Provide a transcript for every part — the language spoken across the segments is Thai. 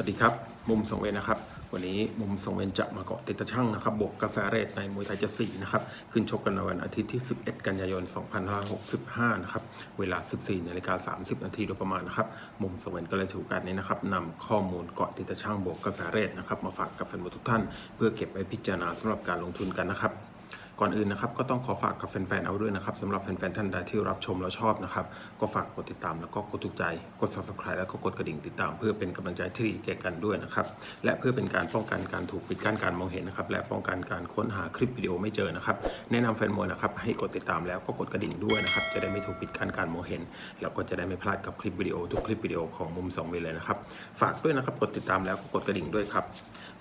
วัสดีครับ มุมสองเวนนะครับ วันนี้มุมสองเวนจะมาเกาะติดตะช่างนะครับ บวกกระแสเรทในมวยไทยจะสี่นะครับ ขึ้นชกกันในวันอาทิตย์ที่ 11 กันยายน 2565 นะครับ เวลา 14นาฬิกา30 นาทีโดยประมาณนะครับ มุมสองเวนก็เลยถือกาสนี้นะครับนำข้อมูลเกาะติดตะช่างบวกกระแสเรทนะครับ มาฝากกับแฟนบอลทุกท่าน เพื่อเก็บไว้พิจารณาสำหรับการลงทุนกันนะครับ ก่อนอื่นนะครับก็ต้องขอฝากกับแฟนๆเอาด้วยนะครับสำหรับแฟนๆท่านใดที่รับชมแล้วชอบนะครับ ก็ฝากกดติดตามแล้วก็กดถูกใจกด subscribe แล้วก็กดกระดิ่งติดตาม เพื่อเป็นกำลังใจที่ดีแก่กันด้วยนะครับและเพื่อเป็นการป้องกันการถูกปิดกั้นการมองเห็นนะครับและป้องกันการค้นหาคลิปวิดีโอไม่เจอนะครับแนะนำแฟนมวยนะครับให้กดติดตามแล้วก็กดกระดิ่งด้วยนะครับจะได้ไม่ถูกปิดกั้นการมองเห็น แล้วก็จะได้ไม่พลาดกับคลิปวิดีโอทุกคลิปวิดีโอของมุมสองเวเลยนะครับฝากด้วยนะครับกดติดตามแล้วก็กดกระดิ่งด้วยครับ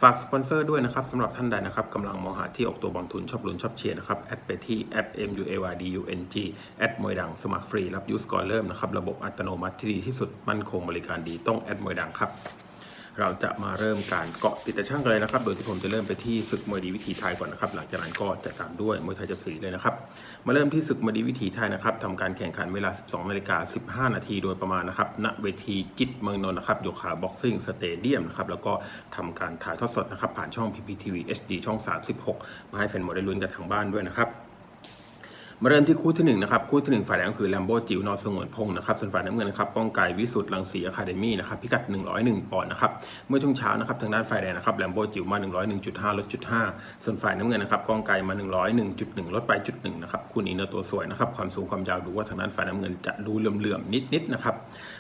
ฝากสปอนเซอร์ด้วยนะครับสำหรับท่านใดนะครับกำลังมองหาที่ออกตัวบางทุนชอบลุ้นชอบเชียนะครับแอดไปที่แอด m u a y d u n g แอดมวยดังสมัครฟรีรับยูสก่อนเริ่มนะครับระบบอัตโนมัติที่ดีที่สุดมั่นคงบริการดีต้องแอดมวยดังครับ เราจะมาเริ่มการเกาะติดตะช่างกันเลยนะครับ โดยที่ผมจะเริ่มไปที่ศึกมวยดีวิถีไทยก่อนนะครับ หลังจากนั้นก็จะตามด้วยมวยไทยจะสีเลยนะครับ มาเริ่มที่ศึกมวยดีวิถีไทยนะครับทำการแข่งขันเวลา 12นาฬิกา15 นาทีโดยประมาณนะครับณเวทีจิตเมืองนนท์นะครับโยขาบ็อกซิ่งสเตเดียมนะครับแล้วก็ทำการถ่ายทอดสดนะครับผ่านช่อง PPTV HD ช่อง 36 มาให้แฟนมวยได้ลุ้นกันทางบ้านด้วยนะครับ มาเริ่มที่คู่ที่หนึ่งนะครับคู่ที่หนึ่งฝ่ายแดงก็คือแลมโบจิ๋วนอสงวนพงศ์นะครับส่วนฝ่ายน้ำเงินนะครับก้องไกรวิสุทธ์ลังสีอะคาเดมี่นะครับพิกัด 101 ปอนด์นะครับเมื่อช่วงเช้านะครับทางด้านฝ่ายแดงนะครับแลมโบจิ๋วมา 101.5 ลดจุด5ส่วนฝ่ายน้ำเงินนะครับก้องไกรมา 101.1 ลดไปจุด1นะครับคู่นี้เนื้อตัวสวยนะครับความสูงความยาวดูว่าทางด้านฝ่ายน้ำเงินจะดูเหลื่อมๆนิดๆนะครับ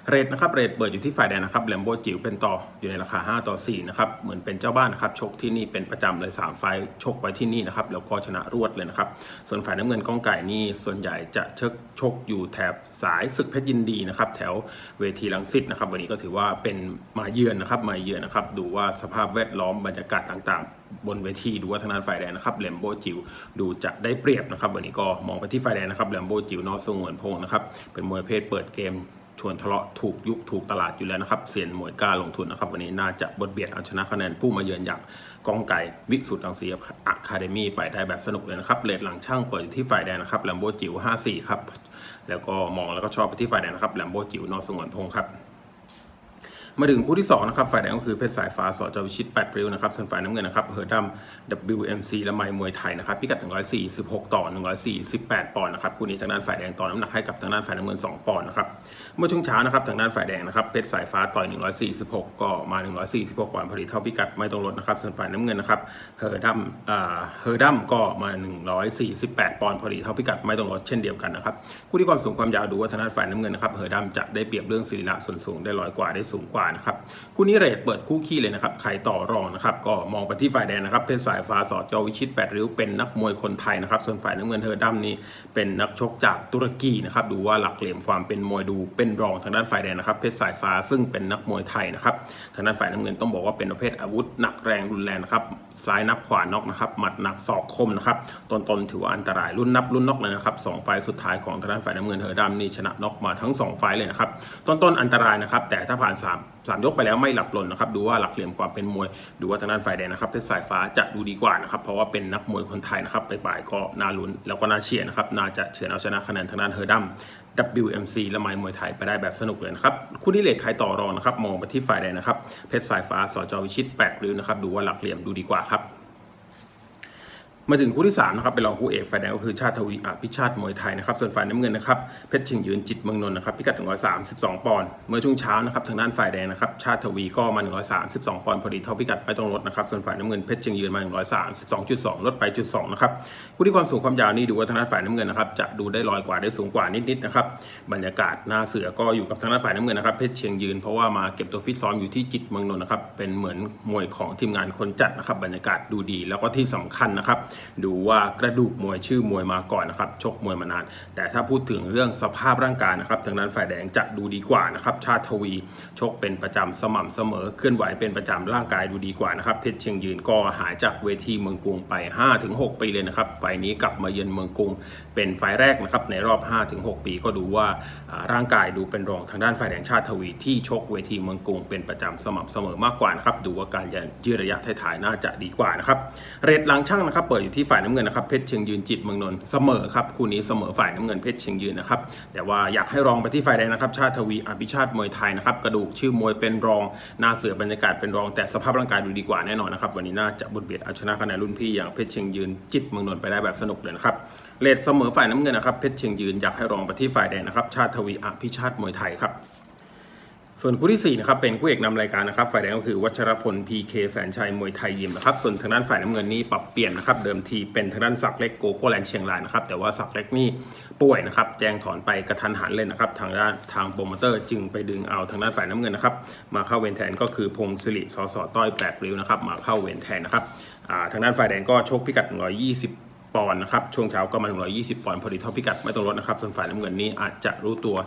เรทนะครับเรทเปิดอยู่ที่ฝ่ายแดงนะครับแลมโบจิ๋วเป็นต่ออยู่ในราคา 5 ต่อ 4 นะครับ เหมือนเป็นเจ้าบ้านนะครับ ชกที่นี่เป็นประจำเลย 3 ไฟชกไว้ที่นี่นะครับ แล้วก็ชนะรวดเลยนะครับ ส่วนฝ่ายน้ำเงินก้องไก่นี่ ส่วนใหญ่จะเชกชกอยู่แถบสายศึกเพชรยินดีนะครับ แถวเวทีลังสิตนะครับ วันนี้ก็ถือว่าเป็นมาเยือนนะครับ มาเยือนนะครับ ดูว่าสภาพแวดล้อมบรรยากาศต่างๆ บนเวทีดูว่าทางด้านฝ่ายแดงนะครับแลมโบจิวดูจะได้เปรียบนะครับ วันนี้ก็มองไปที่ฝ่ายแดงนะครับแลมโบจิวนอสงวนพงนะครับ เป็นมวยเพศเปิดเกม ชวนทะเลาะถูกยุคถูกตลาดอยู่แล้วนะครับเซียนมวยกล้าลงทุนนะครับ วันนี้น่าจะบดเบียดเอาชนะคะแนนผู้มาเยือนอย่างกองไก่วิสุทธ์ลังสีอะคาเดมี่ไปได้แบบสนุกเลยนะครับเลดหลังช่างเปิดอยู่ที่ฝ่ายแดงนะครับแลมโบจิ๋ว54 ครับ แล้วก็มองแล้วก็ชอบไปที่ฝ่ายแดงนะครับแลมโบจิ๋วนอสงวนพงครับ มาถึงคู่ที่2นะครับฝ่ายแดงก็คือเพชรสายฟ้าสอจวิชิต8ปริ้วนะครับส่วนฝ่ายน้ำเงินนะครับเฮอร์ดัม WMC และไมมวยไทยนะครับพิกัด 146 ต่อ 148 ปอนด์นะครับคู่นี้ทางด้านฝ่ายแดงต่อน้ำหนักให้กับทางด้านฝ่ายน้ำเงิน 2 ปอนด์นะครับเมื่อช่วงเช้านะครับทางด้านฝ่ายแดงนะครับเพชรสายฟ้าต่อย 146 ก็มา 146ปอนด์พอดีเท่าพิกัดไม่ต้องลดนะครับส่วนฝ่ายน้ำเงินนะครับเฮอร์ดัมเฮอร์ดัมก็มา 148 ปอนด์พอดีเท่าพิกัดไม่ต้องลดเช่นเดียวกันนะครับคู่ที่ความสูงความยาวดูว่าทางด้านฝ่ายน้ำเงินนะครับเฮอร์ดัมจะได้เปรียบเรื่องศิริละส่วนสูงได้ร้อยกว่าได้สูงกว่านะครับคู่นี้เรทเปิดคู่ขี้เลยนะครับใครต่อรองนะครับก็มองไปที่ฝ่ายแดงนะครับ เป็นสายฟ้าสอจอวิชิต 8 ริ้วเป็นนักมวยคนไทยนะครับ ส่วนฝ่ายน้ำเงินเฮอร์ดัมนี่เป็นนักชกจากตุรกีนะครับดูว่าหลักเหลี่ยมความเป็นมวยดูเป็นรองทางด้านฝ่ายแดงนะครับเพชรสายฟ้าซึ่งเป็นนักมวยไทยนะครับทางด้านฝ่ายน้ำเงินต้องบอกว่าเป็นประเภทอาวุธหนักแรงรุนแรงนะครับซ้ายนับขวาน็อกนะครับหมัดหนักศอกคมนะครับต้นถือว่าอันตรายรุ่นนับรุ่นน็อกเลยนะครับสองไฟสุดท้ายของทางด้านฝ่ายน้ำเงินเฮอร์ดัมนี่ชนะน็อกมาทั้งสองไฟเลยนะครับต้นอันตรายนะครับแต่ถ้าผ่านสาม สามยกไปแล้วไม่หลับหล่นนะครับดูว่าหลักเหลี่ยมความเป็นมวยดูว่าทางด้านฝ่ายแดงนะครับเพชรสายฟ้าจะดูดีกว่านะครับเพราะว่าเป็นนักมวยคนไทยนะครับไปปลายก็น่าลุ้นแล้วก็น่าเชียร์นะครับน่าจะเฉือนเอาชนะคะแนนทางด้านเฮอร์ดัม WMC และไม้มวยไทยไปได้แบบสนุกเลยนะครับ คู่นี้เลทใครต่อรองนะครับ มองไปที่ฝ่ายแดงนะครับ เพชรสายฟ้าสจวิชิตแปดริ้วนะครับ ดูว่าหลักเหลี่ยมดูดีกว่าครับ มาถึงคู่ที่3นะครับเป็นรองคู่เอกฝ่ายแดงก็คือชาติทวีอภิชาติมวยไทยนะครับส่วนฝ่ายน้ำเงินนะครับเพชรชิงยืนจิตเมืองนนท์นะครับพิกัด 132 ปอนด์เมื่อช่วงเช้านะครับทางด้านฝ่ายแดงนะครับชาติทวีก็มา 132 ปอนด์พอดีเท่าพิกัดไม่ต้องลดนะครับส่วนฝ่ายน้ำเงินเพชรชิงยืนมา 132.2 ลดไปจุด2นะครับคู่ที่ความสูงความยาวนี่ดูว่าทางด้านฝ่ายน้ำเงินนะครับจะดูได้ลอยกว่าได้สูงกว่านิดๆนะครับบรรยากาศหน้าเสือก็อยู่กับทางด้านฝ่ายน้ำเงินนะครับเพชรเชียงยืนเพราะว่ามาเก็บตัวฟิตซ้อมอยู่ที่จิตเมืองนนท์นะครับเป็นเหมือนมวยของทีมงานคนจัดนะครับบรรยากาศดูดีแล้วก็ที่สำคัญนะครับดูว่ากระดูกมวยชื่อมวยมาก่อนนะครับชกมวยมานาน แต่ถ้าพูดถึงเรื่องสภาพร่างกายนะครับทางด้านฝ่ายแดงจะดูดีกว่านะครับชาติทวีชกเป็นประจำสม่ำเสมอเคลื่อนไหวเป็นประจำร่างกายดูดีกว่านะครับเพชรเชียงยืนก็หายจากเวทีเมืองกรุงไป 5-6 ปีเลยนะครับไฟล์นี้กลับมาเยือนเมืองกรุง เป็นไฟล์แรกนะครับในรอบ 5-6 ปีก็ดูว่าอ่าร่างกายดูเป็นรองทางด้านฝ่ายแดงชาติทวีที่ชกเวทีเมืองกรุงเป็นประจำสม่ำเสมอมากกว่านะครับดูว่าการยืนระยะท้ายๆน่าจะดีกว่านะครับเรทหลังช่างนะครับเปิดอยู่ที่ฝ่ายน้ำเงินนะครับเพชรเชียงยืนจิตเมืองนนท์เสมอครับคู่นี้เสมอฝ่ายน้ำเงินเพชรเชียงยืนนะครับแต่ว่าอยากให้รองไปที่ฝ่ายแดงนะครับชาติทวีอภิชาติมวยไทยนะครับกระดูกชื่อมวยเป็นรองหน้าเสือบรรยากาศเป็นรองแต่สภาพร่างกายดูดีกว่าแน่นอนนะครับวันนี้น่าจะบุดเบียดเอาชนะคะแนนรุ่นพี่อย่างเพชรเชียงยืนจิตเมืองนนท์ไปได้แบบสนุกเลยนะครับเลดเสมอฝ่ายน้ำเงินนะครับเพชรเชียงยืนอยากให้รองไปที่ฝ่ายแดงนะครับชาติทวีอภิชาติมวยไทยครับ ส่วนคู่ที่4นะครับเป็นคู่เอกนำรายการนะครับฝ่ายแดงก็คือวัชรพลพีเคแสนชัยมวยไทยยิมนะครับส่วนทางด้านฝ่ายน้ำเงินนี่ปรับเปลี่ยนนะครับเดิมทีเป็นทางด้านศักเล็กโกโก้แลนเชียงรายนะครับแต่ว่าศักเล็กนี่ป่วยนะครับแจ้งถอนไปกระทันหันเลยนะครับทางด้านทางโปรโมเตอร์จึงไปดึงเอาทางด้านฝ่ายน้ำเงินนะครับมาเข้าเวรแทนก็คือพงศิริสสต้อยแปดริ้วนะครับมาเข้าเวรแทนนะครับทางด้านฝ่ายแดงก็ชกพิกัด120 ปอนด์นะครับ ช่วงเช้าก็มา120 ปอนด์พอดีเท่าพิกัดไม่ต้องลดนะครับ ส่วนฝ่ายน้ำเงินนี้อาจจะรู้ตัว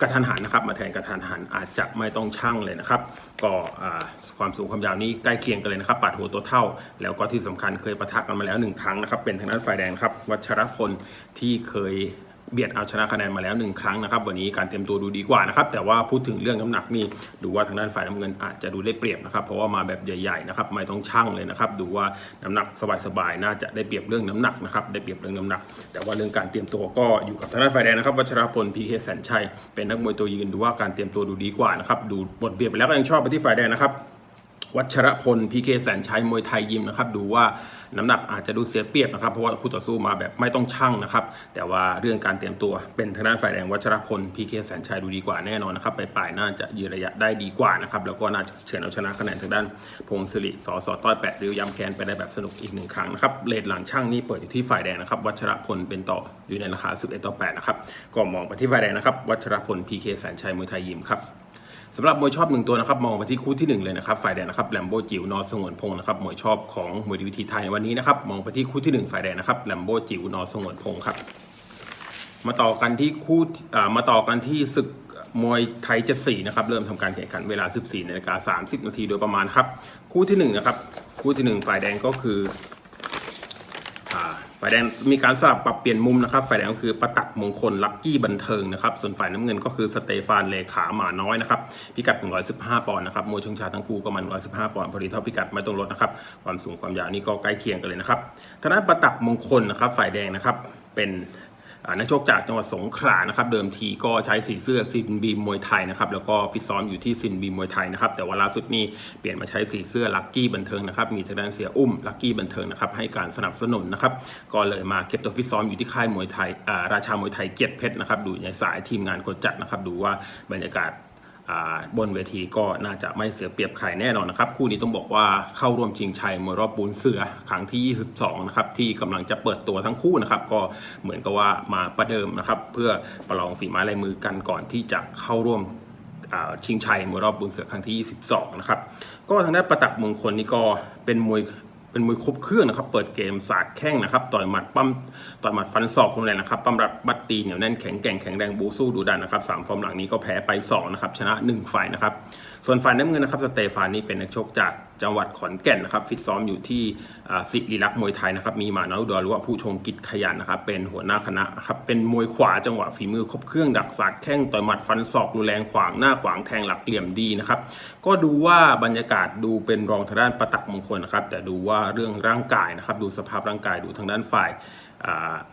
กระทันหันนะครับ มาแทนกระทันหันอาจจะไม่ต้องช่างเลยนะครับ ก็อ่าความสูงความยาวนี้ใกล้เคียงกันเลยนะครับปัดหัวตัวเท่า แล้วก็ที่สำคัญเคยปะทะกันมาแล้วหนึ่งครั้งนะครับ เป็นทางด้านฝ่ายแดงครับ วัชรพลที่เคย เบียดเอาชนะคะแนนมาแล้วหนึ่งครั้งนะครับ วันนี้การเตรียมตัวดูดีกว่านะครับ แต่ว่าพูดถึงเรื่องน้ำหนักนี่ดูว่าทางด้านฝ่ายน้ำเงินอาจจะดูได้เปรียบนะครับ เพราะว่ามาแบบใหญ่ๆนะครับไม่ต้องชั่งเลยนะครับ ดูว่าน้ำหนักสบายๆน่าจะได้เปรียบเรื่องน้ำหนักนะครับได้เปรียบเรื่องน้ำหนัก แต่ว่าเรื่องการเตรียมตัวก็อยู่กับทางด้านฝ่ายแดงนะครับวัชรพลพีเคแสนชัยเป็นนักมวยตัวยืนดูว่าการเตรียมตัวดูดีกว่านะครับดูบทเบียดไปแล้วก็ยังชอบไปที่ฝ่ายแดงนะครับวัชรพลพีเคแสนชัยมวยไทยยิมนะครับดูว่า น้ำหนักอาจจะดูเสียเปรียบนะครับเพราะว่าคู่ต่อสู้มาแบบไม่ต้องชั่งนะครับแต่ว่าเรื่องการเตรียมตัวเป็นทางด้านฝ่ายแดงวัชรพลพีเคแสนชัยดูดีกว่าแน่นอนนะครับไปปลายน่าจะยืนระยะได้ดีกว่านะครับแล้วก็น่าจะเฉือนเอาชนะคะแนนทางด้านพงศิริสสต้อยแปดริ้วย้ำแกนไปได้แบบสนุกอีกหนึ่งครั้งนะครับเลทหลังช่างนี่เปิดอยู่ที่ฝ่ายแดงนะครับวัชรพลเป็นต่ออยู่ในราคา11ต่อ8นะครับก็มองไปที่ฝ่ายแดงนะครับวัชรพลพีเคแสนชัยมวยไทยยิมครับ สำหรับมวยชอบหนึ่งตัวนะครับมองไปที่คู่ที่หนึ่งเลยนะครับฝ่ายแดงนะครับแลมโบจิ๋วนอสงวนพงศ์นะครับมวยชอบของมวยดีวิธีไทยในวันนี้นะครับมองไปที่คู่ที่หนึ่งฝ่ายแดงนะครับแลมโบจิ๋วนอสงวนพงศ์ครับมาต่อกันที่คู่มาต่อกันที่ศึกมวยไทยเจ็ดสี่นะครับเริ่มทำการแข่งขันเวลา 14นาฬิกา30 นาทีโดยประมาณครับ คู่ที่หนึ่งนะครับคู่ที่หนึ่งฝ่ายแดงก็คือ ฝ่ายแดงมีการสลับปรับเปลี่ยนมุมนะครับ ฝ่ายแดงก็คือประตักมงคลลักกี้บันเทิงนะครับ ส่วนฝ่ายน้ำเงินก็คือสเตฟานเลขาหมาน้อยนะครับ พิกัด 115 ปอนด์นะครับ มวยชงชาทั้งคู่ก็มัน 115 ปอนด์พอดีเท่าพิกัดไม่ต้องลดนะครับ ความสูงความยาวนี่ก็ใกล้เคียงกันเลยนะครับทางด้านประตักมงคลนะครับ ฝ่ายแดงนะครับ เป็น นักชกจากจังหวัดสงขลานะครับเดิมทีก็ใช้สีเสื้อซินบีมวยไทยนะครับแล้วก็ฟิตซ้อมอยู่ที่ซินบีมวยไทยนะครับแต่ว่าล่าสุดนี้เปลี่ยนมาใช้สีเสื้อลักกี้บันเทิงนะครับมีทางด้านเสียอุ้มลักกี้บันเทิงนะครับให้การสนับสนุนนะครับก็เลยมาเก็บตัวฟิตซ้อมอยู่ที่ค่ายมวยไทยราชามวยไทยเกียรติเพชรนะครับดูในสายทีมงานคนจัดนะครับดูว่าบรรยากาศ บนเวทีก็น่าจะไม่เสียเปรียบใครแน่นอนนะครับ คู่นี้ต้องบอกว่าเข้าร่วมชิงชัยมวยรอบปูนเสือครั้งที่ 22 นะครับ ที่กำลังจะเปิดตัวทั้งคู่นะครับ ก็เหมือนกับว่ามาประเดิมนะครับ เพื่อประลองฝีไม้ลายมือกันก่อนที่จะเข้าร่วมชิงชัยมวยรอบบุญเสือครั้งที่ 22 นะครับ ก็ทางด้านประตักมงคลนี่ก็เป็นมวย เป็นมวยครบเครื่องนะครับ เปิดเกมสาดแข้งนะครับ ต่อยหมัดปั้มต่อยหมัดฟันศอกลงแรงนะครับปั้มรัดบัตตีเหนียวแน่นแข็งแกร่งแข็งแรงบูสู้ดูดันนะครับสามฟอร์มหลังนี้ก็แพ้ไป2นะครับชนะ1ฝ่ายนะครับ ส่วนฝ่ายน้ำเงินนะครับสเตฟานนี่เป็นนักชกจาก จังหวัดขอนแก่นนะครับฟิตซ้อมอยู่ที่ศิริลักษ์มวยไทยนะครับมีหมานาอุดรหรือว่าผู้ชงกิจขยันนะครับเป็นหัวหน้าคณะครับเป็นมวยขวาจังหวะฝีมือครบเครื่องดักสัดแข้งต่อยหมัดฟันศอกรุนแรงขวางหน้าขวางแทงหลักเหลี่ยมดีนะครับก็ดูว่าบรรยากาศดูเป็นรองทางด้านประตักมงคลนะครับแต่ดูว่าเรื่องร่างกายนะครับดูสภาพร่างกายดูทางด้านฝ่าย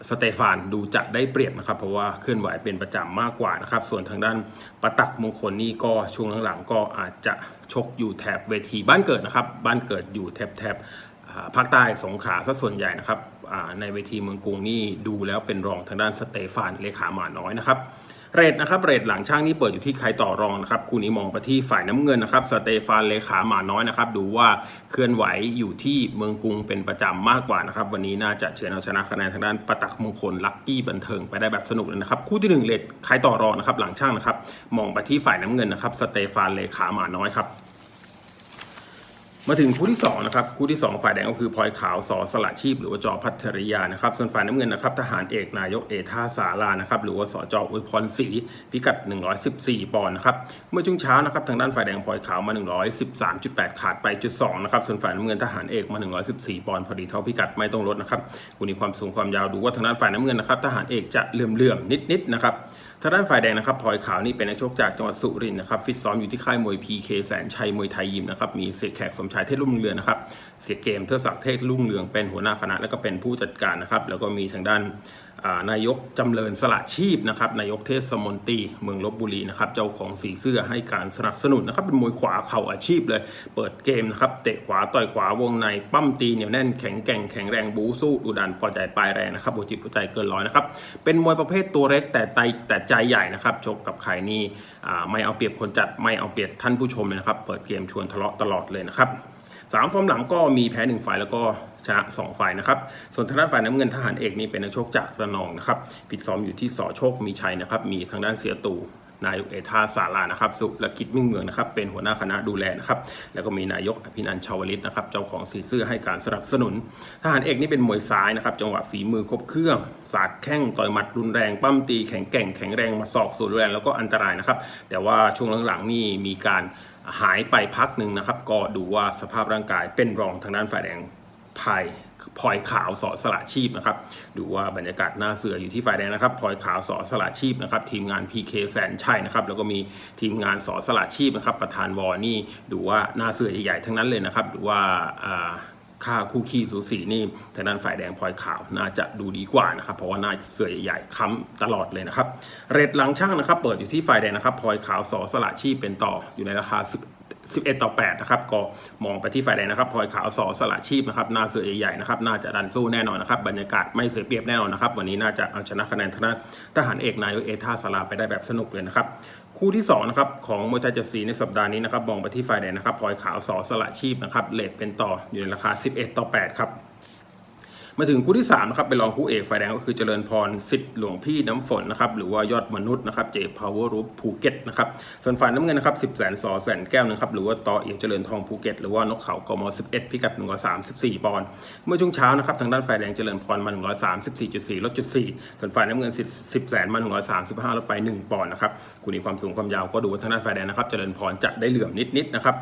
สเตฟานดูจะได้เปรียบนะครับ เพราะว่าเคลื่อนไหวเป็นประจำมากกว่านะครับ ส่วนทางด้านประตักมงคลนี่ก็ช่วงหลังๆก็อาจจะชกอยู่แถบเวทีบ้านเกิดนะครับ บ้านเกิดอยู่แถบแถบภาคใต้สงขลาซะส่วนใหญ่นะครับในเวทีเมืองกรุงนี่ดูแล้วเป็นรองทางด้านสเตฟานเลขาหมาน้อยนะครับ เรทนะครับเรทหลังช่างนี่เปิดอยู่ที่ใครต่อรองนะครับคู่นี้มองไปที่ฝ่ายน้ำเงินนะครับสเตฟานเลขาหมาน้อยนะครับดูว่าเคลื่อนไหวอยู่ที่เมืองกรุงเป็นประจำมากกว่านะครับวันนี้น่าจะเฉือนเอาชนะคะแนนทางด้านประตักมงคลลักกี้บันเทิงไปได้แบบสนุกเลยนะครับคู่ที่หนึ่งเรทใครต่อรองนะครับหลังช่างนะครับมองไปที่ฝ่ายน้ำเงินนะครับสเตฟานเลขาหมาน้อยครับ มาถึงคู่ที่2นะครับคู่ที่ 2 ฝ่ายแดงก็คือพลอยขาวสอสละชีพ หรือว่าจอพัทริยานะครับส่วนฝ่ายน้ำเงินนะครับทหารเอกนายกเอท่าสารานะครับหรือว่าสจอุยพรศรีพิกัด 114 ปอนด์นะครับเมื่อช่วงเช้านะครับทางด้านฝ่ายแดงพลอยขาวมา 113.8 ขาดไปจุด2นะครับส่วนฝ่ายน้ำเงินทหารเอกมา 114 ปอนด์พอดีเท่าพิกัดไม่ต้องลดนะครับคู่นี้ความสูงความยาวดูว่าทางด้านฝ่ายน้ำเงินนะครับทหารเอกจะเหลื่อมๆนิดๆนะครับ ทางด้านฝ่ายแดงนะครับพลอยขาวนี่เป็นนักชกจากจังหวัดสุรินทร์นะครับฟิตซ้อมอยู่ที่ค่ายมวย PK แสนชัยมวยไทยยิมนะครับมีเสกแขกสมชายเทศรุ่งเรืองนะครับเสียเกมเทอศักดิ์เทศรุ่งเรืองเป็นหัวหน้าคณะ และก็เป็นผู้จัดการนะครับ แล้วก็มีทางด้านนายกจำเริญสละชีพนะครับนายกเทศมนตรีเมืองลบบุรีนะครับเจ้าของสีเสื้อให้การสนับสนุนนะครับเป็นมวยขวาเข่าอาชีพเลย เปิดเกมนะครับเตะขวาต่อยขวาวงในปั้มตีเหนียวแน่นแข็งแกร่งแข็งแรงบูสู้ดุดันพอใจปลายแรงนะครับหัวจิตหัวใจเกินร้อยนะครับเป็นมวยประเภทตัวเล็กแต่ใจแต่ใจใหญ่นะครับชกกับใครนี่ไม่เอาเปรียบคนจัดไม่เอาเปรียบท่านผู้ชมเลยนะครับเปิดเกมชวนทะเลาะตลอดเลยนะครับ สามฟอร์มหลังก็มีแพ้หนึ่งฝ่ายแล้วก็ชนะสองฝ่ายนะครับ ส่วนทางด้านฝ่ายน้ำเงินทหารเอกนี่เป็นนักชกจากระนองนะครับฟิตซ้อมอยู่ที่สอโชคมีชัยนะครับ มีทางด้านเสียตู่นายกเอธาสารานะครับ สุรกิจมิ่งเมืองนะครับ เป็นหัวหน้าคณะดูแลนะครับ แล้วก็มีนายกอภินันชาวลิตนะครับ เจ้าของสีเสื้อให้การสนับสนุน ทหารเอกนี่เป็นมวยซ้ายนะครับ จังหวะฝีมือครบเครื่อง สาดแข้งต่อยหมัดรุนแรง ปั้มตีแข็งแกร่งแข็งแรงมาศอกสูดแรงแล้วก็อันตรายนะครับ แต่ว่าช่วงหลังๆนี่มีการ หายไปพักหนึ่งนะครับ ก็ดูว่าสภาพร่างกายเป็นรองทางด้านฝ่ายแดงพายพลอยขาวสอสละชีพนะครับ ดูว่าบรรยากาศหน้าเสืออยู่ที่ฝ่ายแดงนะครับพลอยขาวสอสละชีพนะครับ ทีมงาน PK แสนชัยนะครับ แล้วก็มีทีมงานสอสละชีพนะครับ ประธานวอนี่ดูว่าหน้าเสือใหญ่ๆทั้งนั้นเลยนะครับ ดูว่าอ่า ค่าคู่ขี้สูสีนี่ทางด้านฝ่ายแดงพลอยขาวน่าจะดูดีกว่านะครับเพราะว่าน่าเสือใหญ่ๆค้ำตลอดเลยนะครับ เรทหลังช่างนะครับ เปิดอยู่ที่ฝ่ายแดงนะครับพลอยขาวสอสละชีพเป็นต่ออยู่ในราคา 11 ต่อ 8 นะครับ ก็มองไปที่ฝ่ายแดงนะครับพลอยขาวสอสละชีพนะครับหน้าเสือใหญ่ๆนะครับ น่าจะดันสู้แน่นอนนะครับ บรรยากาศไม่เสียเปรียบแน่นอนนะครับ วันนี้น่าจะเอาชนะคะแนนทางด้านทหารเอกนายเอท่าสลาไปได้แบบสนุกเลยนะครับ คู่ที่2นะครับของมวยไทยเจ็ดสีในสัปดาห์นี้นะครับ มองไปที่ฝ่ายแดงนะครับพลอยขาวสอสละชีพนะครับเลทเป็นต่ออยู่ในราคา 11 ต่อ 8 ครับ มาถึงคู่ที่3นะครับเป็นรองคู่เอกฝ่ายแดงก็คือเจริญพรสิทธิ์หลวงพี่น้ำฝนนะครับหรือว่ายอดมนุษย์นะครับเจพาวเวอร์รูปภูเก็ตนะครับส่วนฝ่ายน้ำเงินนะครับสิบแสนสอแสนแก้วนะครับหรือว่าต่อเอียวเจริญทองภูเก็ตหรือว่านกเขากม11 พิกัด134ปอนด์เมื่อช่วงเช้านะครับทางด้านฝ่ายแดงเจริญพรมา134.4ลดจุด4ส่วนฝ่ายน้ำเงิน10แสนมา135ลดไป 1 ปอนด์นะครับคู่นี้ความสูงความยาวก็ดูว่าทางด้านฝ่ายแดงนะครับเจริญพรจะได้เหลื่อมนิดๆนะครับ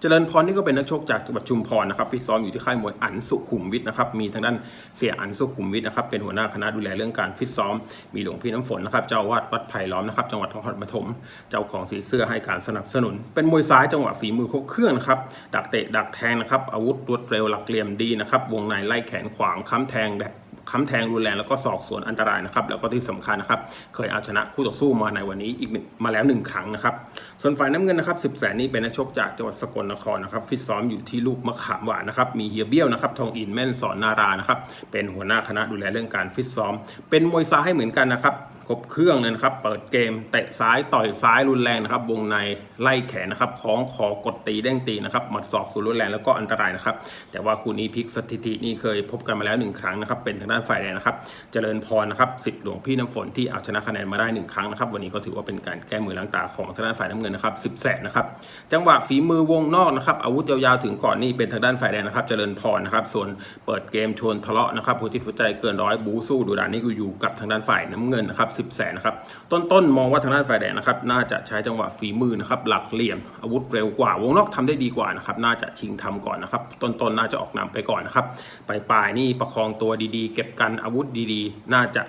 เจริญพรนี่ก็เป็นนักชกจากจังหวัดชุมพรนะครับฟิตซ้อมอยู่ที่ค่ายมวยอันสุขุมวิทนะครับมีทางด้านเสียอันสุขุมวิทนะครับเป็นหัวหน้าคณะดูแลเรื่องการฟิตซ้อม มีหลวงพี่น้ำฝนนะครับเจ้าอาวาดวัดไผ่ล้อมนะครับจังหวัดนครปฐมเจ้าของสีเสื้อให้การสนับสนุน เป็นมวยซ้ายจังหวะฝีมือครบเครื่องนะครับดักเตะดักแทงนะครับอาวุธรวดเร็วหลักเหลี่ยมดีนะครับวงในไล่แขนขวางค้ำแทงแบบ ค้ำแทงรุนแรงแล้วก็สอกสวนอันตรายนะครับ แล้วก็ที่สำคัญนะครับ เคยเอาชนะคู่ต่อสู้มาในวันนี้อีกมาแล้วหนึ่งครั้งนะครับ ส่วนฝ่ายน้ำเงินนะครับสิบแสนนี้เป็นนักชกจากจังหวัดสกลนครนะครับฟิตซ้อมอยู่ที่ลูกมะขามหวานนะครับมีเฮียเบี้ยวนะครับทองอินแม่นสอนนารานะครับเป็นหัวหน้าคณะดูแลเรื่องการฟิตซ้อม เป็นมวยซ้ายให้เหมือนกันนะครับ ครบเครื่องเลยนะครับ เปิดเกมเตะซ้ายต่อยซ้ายรุนแรงนะครับ วงในไล่แขนนะครับคล้องคอกดตีเด้งตีนะครับหมัดศอกสูนรุนแรงแล้วก็อันตรายนะครับ แต่ว่าคู่นี้พลิกสถิตินี่เคยพบกันมาแล้วหนึ่งครั้งนะครับ เป็นทางด้านฝ่ายแดงนะครับ เจริญพรนะครับสิทธิ์หลวงพี่น้ำฝนที่เอาชนะคะแนนมาได้หนึ่งครั้งนะครับ วันนี้ก็ถือว่าเป็นการแก้มือล้างตาของทางด้านฝ่ายน้ำเงินนะครับสิบแสนนะครับ จังหวะฝีมือวงนอกนะครับ อาวุธยาวๆถึงก่อนนี่เป็นทางด้านฝ่ายแดงนะครับ เจริญพรนะครับ ส่วนเปิดเกมชวนทะเลาะนะครับหัวจิตหัวใจเกินร้อยบูสู้ดูดานนี่ก็อยู่กับทางด้านฝ่ายน้ำเงินนะครับสิบแสนนะครับ ต้นๆ มองว่าทางด้านฝ่ายแดงนะครับ น่าจะใช้จังหวะฝีมือนะครับ หลักเหลี่ยม อาวุธเร็วกว่า วงนอกทำได้ดีกว่านะครับ น่าจะชิงทำก่อนนะครับ ต้นๆ น่าจะออกนำไปก่อนนะครับ ปลายๆ นี่ประคองตัวดีๆ เก็บกันอาวุธดีๆ น่าจะ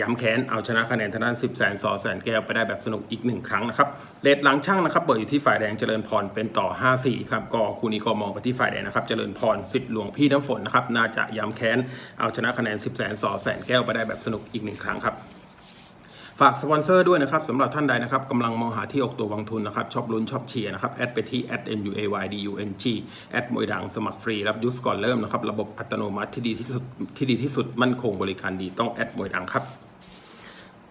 ย้ำแค้นเอาชนะคะแนนทางด้าน 10 แสนสอแสนแก้วไปได้แบบสนุกอีกหนึ่งครั้งนะครับเลดหลังช่างนะครับ เปิดอยู่ที่ฝ่ายแดงเจริญพรเป็นต่อ 5-4 ครับก็คู่นี้ก็มองไปที่ฝ่ายแดงนะครับ เจริญพรสิทธิ์หลวงพี่น้ำฝนนะครับ น่าจะย้ำแค้นเอาชนะคะแนน 10 แสนสอแสนแก้วไปได้แบบสนุกอีกหนึ่งครั้งครับ ฝากสปอนเซอร์ด้วยนะครับสำหรับท่านใดนะครับกำลังมองหาที่ออกตัววางทุนนะครับชอบลุ้นชอบเชียร์นะครับแอดไปที่ m u a y d u n g แอดมวยดังสมัครฟรีรับยุสก่อนเริ่มนะครับระบบอัตโนมัติที่ดีที่สุดที่ดีที่สุดมั่นคงบริการดีต้องแอดมวยดังครับ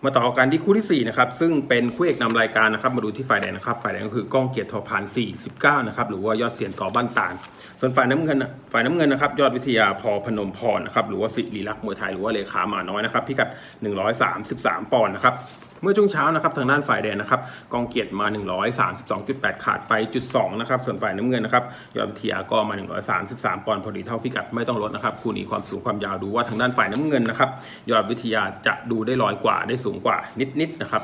มาต่อกันที่คู่ที่ 4 นะครับ ซึ่งเป็นคู่เอกนำรายการนะครับ มาดูที่ฝ่ายแดงนะครับ ฝ่ายแดงก็คือก้องเกียรติทอพาน49นะครับ หรือว่ายอดเสียนต่อบ้านตาล ส่วนฝ่ายน้ำเงินนะฝ่ายน้ำเงินนะครับ ยอดวิทยาพอพนมพรนะครับ หรือว่าสิริลักษ์มวยไทย หรือว่าเลขาหมาน้อยนะครับ พิกัด 133 ปอนด์นะครับ เมื่อช่วงเช้านะครับทางด้านฝ่ายแดงนะครับกองเกียรติมา 132.8 ขาดไปจุด2นะครับส่วนฝ่ายน้ำเงินนะครับยอดวิทยาก็มา 133 ปอนด์พอดีเท่าพิกัดไม่ต้องลดนะครับคู่นี้ความสูงความยาวดูว่าทางด้านฝ่ายน้ำเงินนะครับยอดวิทยาจะดูได้ลอยกว่าได้สูงกว่านิดๆนะครับ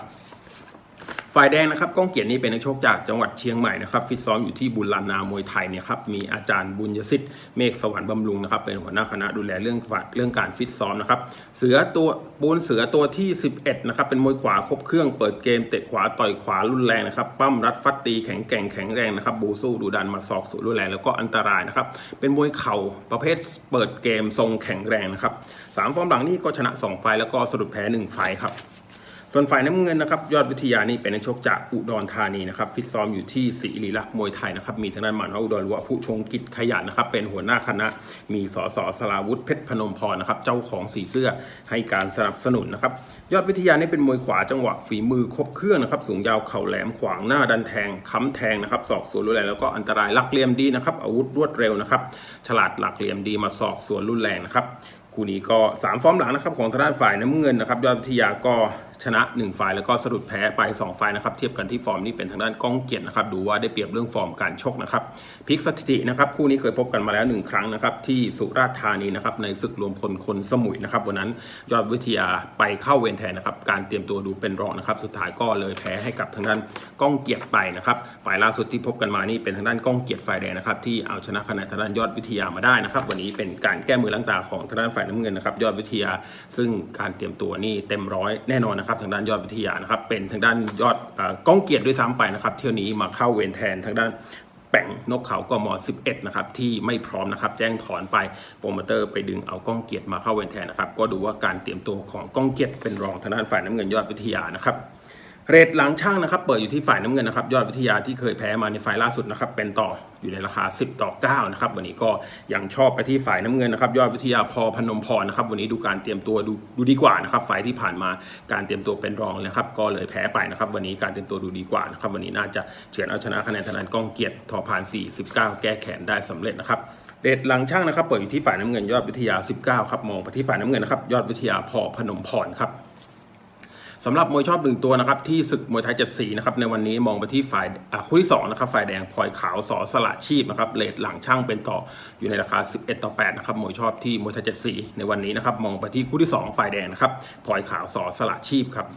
ฝ่ายแดงนะครับก้องเกียรตินี่เป็นนักชกจากจังหวัดเชียงใหม่นะครับฟิตซ้อมอยู่ที่บุรีรัมย์นามวยไทยเนี่ยครับมีอาจารย์บุญยสิทธิ์เมฆสวรรค์บำรุงนะครับเป็นหัวหน้าคณะดูแลเรื่องเรื่องการฟิตซ้อมนะครับเสือตัวปูนเสือตัวที่ 11นะครับเป็นมวยขวาครบเครื่องเปิดเกมเตะขวาต่อยขวารุนแรงนะครับปั้มรัดฟัดตีแข็งแกร่งแข็งแรงนะครับบูสู้ดูดันมาศอกสูรุนแรงแล้วก็อันตรายนะครับเป็นมวยเข่าประเภทเปิดเกมทรงแข็งแรงนะครับสามฟอร์มหลังนี่ก็ชนะสองไฟแล้วก็สะดุดแพ้หนึ่งไฟครับ ส่วนฝ่ายน้ำเงินนะครับยอดวิทยานี่เป็นนักชกจากอุดรธานีนะครับฟิตซ้อมอยู่ที่ศรีลีลักษณ์มวยไทยนะครับมีทางด้านหมานอุดรรือว่าผู้ชงกิจขยันนะครับเป็นหัวหน้าคณะ มีสสสลาวุฒิเพชรพนมพรนะครับเจ้าของสีเสื้อให้การสนับสนุนนะครับยอดวิทยานี่เป็นมวยขวาจังหวะฝีมือครบเครื่องนะครับสูงยาวเข่าแหลมขวางหน้าดันแทงค้ำแทงนะครับศอกสวนรุนแรงแล้วก็อันตรายหลักเหลี่ยมดีนะครับอาวุธรวดเร็วนะครับฉลาดหลักเหลี่ยมดีมาศอกสวนรุนแรงนะครับคู่นี้ก็ 3 ฟอร์มหลังนะครับของทางด้านฝ่ายน้ำเงินนะครับยอดวิทยาก็ ชนะ1ฝ่ายแล้วก็สะดุดแพ้ไป2ฝ่ายนะครับ เทียบกันที่ฟอร์มนี่เป็นทางด้านก้องเกียรตินะครับ ดูว่าได้เปรียบเรื่องฟอร์มการชกนะครับพิกสถิตินะครับ คู่นี้เคยพบกันมาแล้ว 1 ครั้งนะครับ ที่สุราษฎร์ธานีนะครับ ในศึกรวมพลคนสมุยนะครับ วันนั้นยอดวิทยาไปเข้าเวรแทนนะครับ การเตรียมตัวดูเป็นรองนะครับ สุดท้ายก็เลยแพ้ให้กับทางด้านก้องเกียรติไปนะครับฝ่ายล่าสุดที่พบกันมานี่เป็นทางด้านก้องเกียรติฝ่ายแดงนะครับที่เอาชนะคะแนนทางด้านยอดวิทยามาได้นะครับ วันนี้เป็นการแก้มือล้างตาของทางด้านฝ่ายน้ำเงินนะครับ ยอดวิทยา ซึ่งการเตรียมตัวนี่เต็มร้อยแน่นอนนะครับทางด้านยอดวิทยานะครับเป็นทางด้านยอดอก้องเกียรติด้วยซ้ำไปนะครับเที่ยวนี้มาเข้าเวรแทนทางด้านแป่งนกเขากม11นะครับที่ไม่พร้อมนะครับแจ้งถอนไปโปรโมเตอร์ไปดึงเอาก้องเกียรติมาเข้าเวรแทนนะครับก็ดูว่าการเตรียมตัวของก้องเกียรติเป็นรองทางด้านฝ่ายน้ำเงินยอดวิทยานะครับ เรทหลังช่างนะครับ เปิดอยู่ที่ฝ่ายน้ำเงินนะครับ ยอดวิทยาที่เคยแพ้มาในไฟล์ล่าสุดนะครับ เป็นต่ออยู่ในราคา 10 ต่อ 9 นะครับ วันนี้ก็ยังชอบไปที่ฝ่ายน้ำเงินนะครับ ยอดวิทยาพอพนมพรนะครับ วันนี้ดูการเตรียมตัวดูดูดีกว่านะครับ ฝ่ายที่ผ่านมาการเตรียมตัวเป็นรองเลยครับ ก็เลยแพ้ไปนะครับ วันนี้การเตรียมตัวดูดีกว่านะครับ วันนี้น่าจะเฉือนเอาชนะคะแนนทนานก้องเกียรติทอพาน 49 แก้แขนได้สำเร็จนะครับเดทหลังช่างนะครับ เปิดอยู่ที่ฝ่ายน้ำเงินยอดวิทยา 19 ครับ มองไปที่ฝ่ายน้ำเงินนะครับ ยอดวิทยาพอพนมพรครับ สำหรับมวยชอบหนึ่งตัวนะครับที่ศึกมวยไทยเจ็ดสีนะครับในวันนี้มองไปที่ฝ่ายคู่ที่2นะครับฝ่ายแดงพลอยขาวสอสละชีพนะครับเลทหลังช่างเป็นต่ออยู่ในราคา 11 ต่อ8นะครับมวยชอบที่มวยไทยเจ็ดสีในวันนี้นะครับมองไปที่คู่ที่ 2 ฝ่ายแดงนะครับพลอยขาวสอสละชีพครับ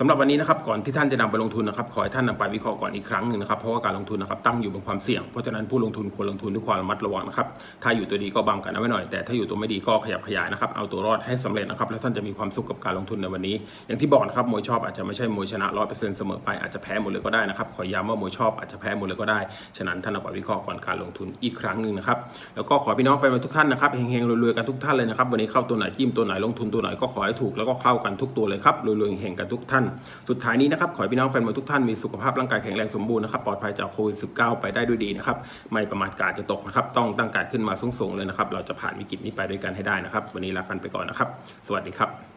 สำหรับวันนี้นะครับก่อนที่ท่านจะนำไปลงทุนนะครับขอให้ท่านนำไปวิเคราะห์ก่อนอีกครั้งหนึ่งนะครับเพราะว่าการลงทุนนะครับตั้งอยู่บนความเสี่ยงเพราะฉะนั้นผู้ลงทุนควรลงทุนด้วยความระมัดระวังนะครับถ้าอยู่ตัวดีก็บังกันเอาไว้หน่อยแต่ถ้าอยู่ตัวไม่ดีก็ขยับขยายนะครับเอาตัวรอดให้สำเร็จนะครับแล้วท่านจะมีความสุขกับการลงทุนในวันนี้ อย่างที่บอกนะครับมวยชอบอาจจะไม่ใช่มวยชนะร้อยเปอร์เซ็นต์เสมอไปอาจจะแพ้หมดเลยก็ได้นะครับขอย้ำว่ามวยชอบอาจจะแพ้หมดเลยก็ได้ฉะนั้นท่านเอาไปวิเคราะห์ก่อนการลงทุนอีกครั้งหนึ่งนะครับแล้วก็ขอพี่น้องแฟนทุกท่านนะครับเฮงๆรวยๆกันทุกท่านเลยนะครับวันนี้เข้าตัวไหนจิ้มตัวไหนลงทุนตัวไหนก็ขอให้ถูกแล้วก็เข้ากันทุกตัวเลยครับรวยๆเฮงๆกันทุกท่านสุดท้ายนี้นะครับขอให้พี่น้องแฟนบอลทุกท่านมีสุขภาพร่างกายแข็งแรงสมบูรณ์นะครับปลอดภัยจากโควิด -19 ไปได้ด้วยดีนะครับไม่ประมาทกาดจะตกนะครับต้องตั้งการขึ้นมาสูงๆเลยนะครับเราจะผ่านวิกฤตนี้ไปด้วยกันให้ได้นะครับ วันนี้ลากันไปก่อนนะครับ สวัสดีครับ